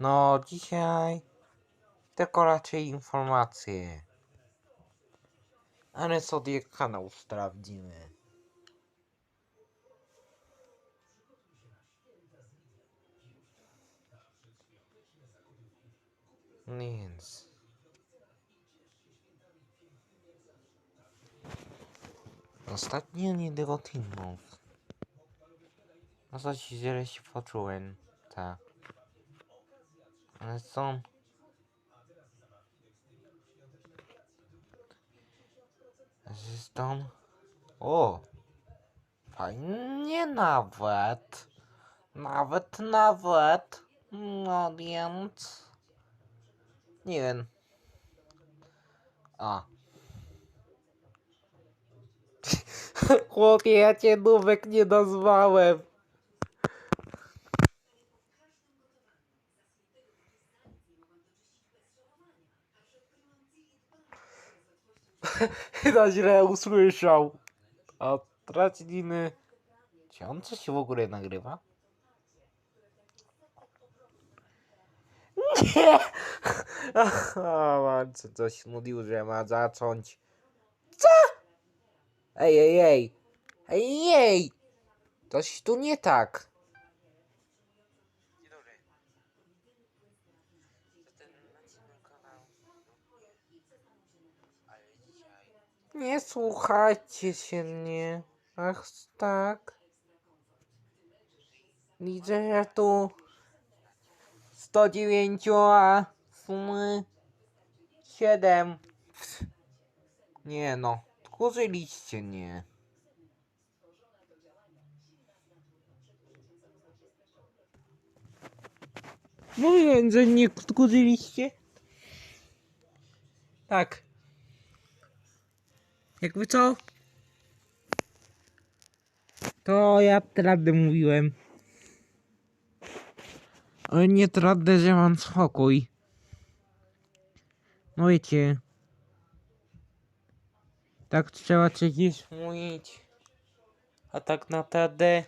No, dzisiaj tylko raczej informacje. Ale sobie kanał sprawdzimy. Więc. Ostatnio nie było filmów. No coś źle się poczułem. Tak. Ale są. Zresztą. O! Fajnie nawet. Nawet, nawet. No więc. Nie wiem. A. Chłopie, ja cię nówek nie nazwałem. Chyba źle usłyszał. A traciny. Czy on coś w ogóle nagrywa? Nie! A, matce, coś mówił, że ma zacząć. Co? Ej, ej, ej! Ej, ej! Coś tu nie tak. Nie słuchajcie się mnie. Ach, tak. Widzę, że tu 109, a sumy 7. Nie no, tchórzyliście nie. Mówiłem, że nie tchórzyliście. Tak. Jakby co? To ja prawdę mówiłem. Ale nie prawdę, że mam spokój. No wiecie. Tak trzeba przecież mówić. A tak naprawdę...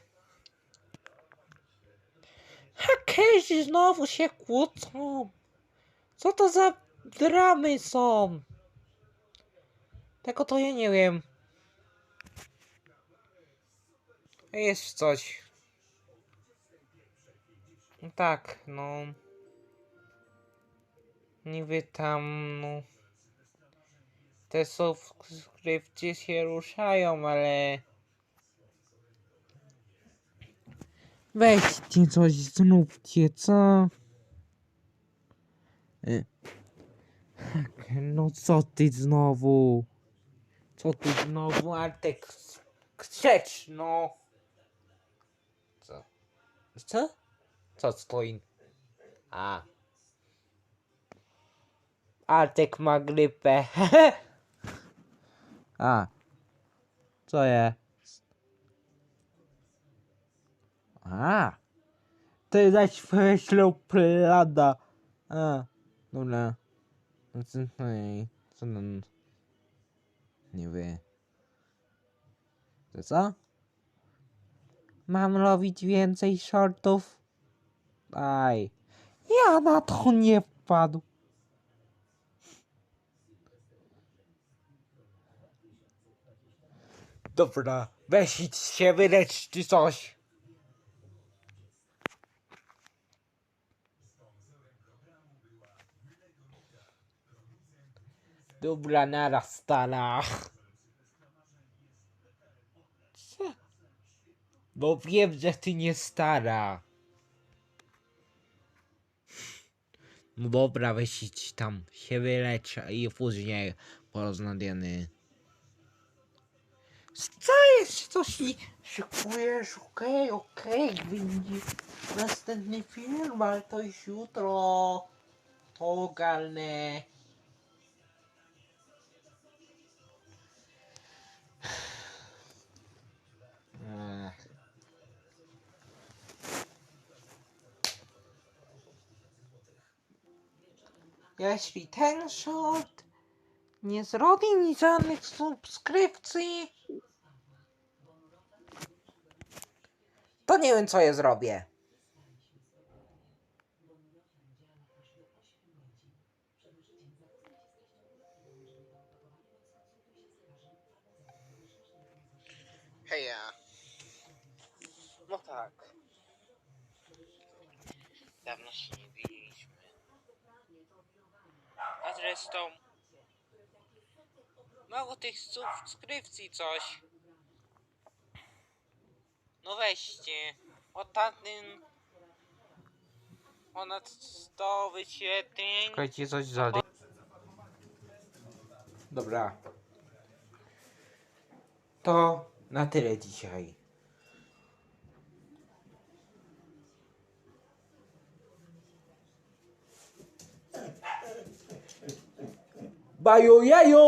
Hakerzy znowu się kłócą. Co to za dramy są? Tego to ja nie wiem. Jest coś. No Tak, no. Niby tam, no. Te subskrypcje się ruszają, ale. Weźcie coś, znówcie, co? Y. No co ty znowu? Co ty znowu, Artek? Krzecz, no! Co? Co? Co stoi? A. Artek ma grypę. A. Co jest? A. Ty zaś wyślą plada. A. Dobra. No co, no i co nam... Nie wie. To co? Mam robić więcej shortów? Aj. Ja na to nie wpadł. Dobra, weź się wylecz czy coś. Dobra, naraz stara. Co? Bo wiem, że ty nie stara. No dobra, weź tam się wylecz i później porozmawiamy. Co jest? Coś mi szykujesz? Okej, okej, będzie następny film, ale to już jutro. To ogarnę. jeśli ten short nie zrobi mi żadnych subskrypcji, to nie wiem, co ja zrobię. Heja. No tak. Dawno się nie widziałem. Zresztą... Mało tych subskrypcji coś. No weźcie. Ostatnim... Ponad 100 wyświetleń. Czekajcie, coś dalej. Dobra. To na tyle dzisiaj. Bayo yayo.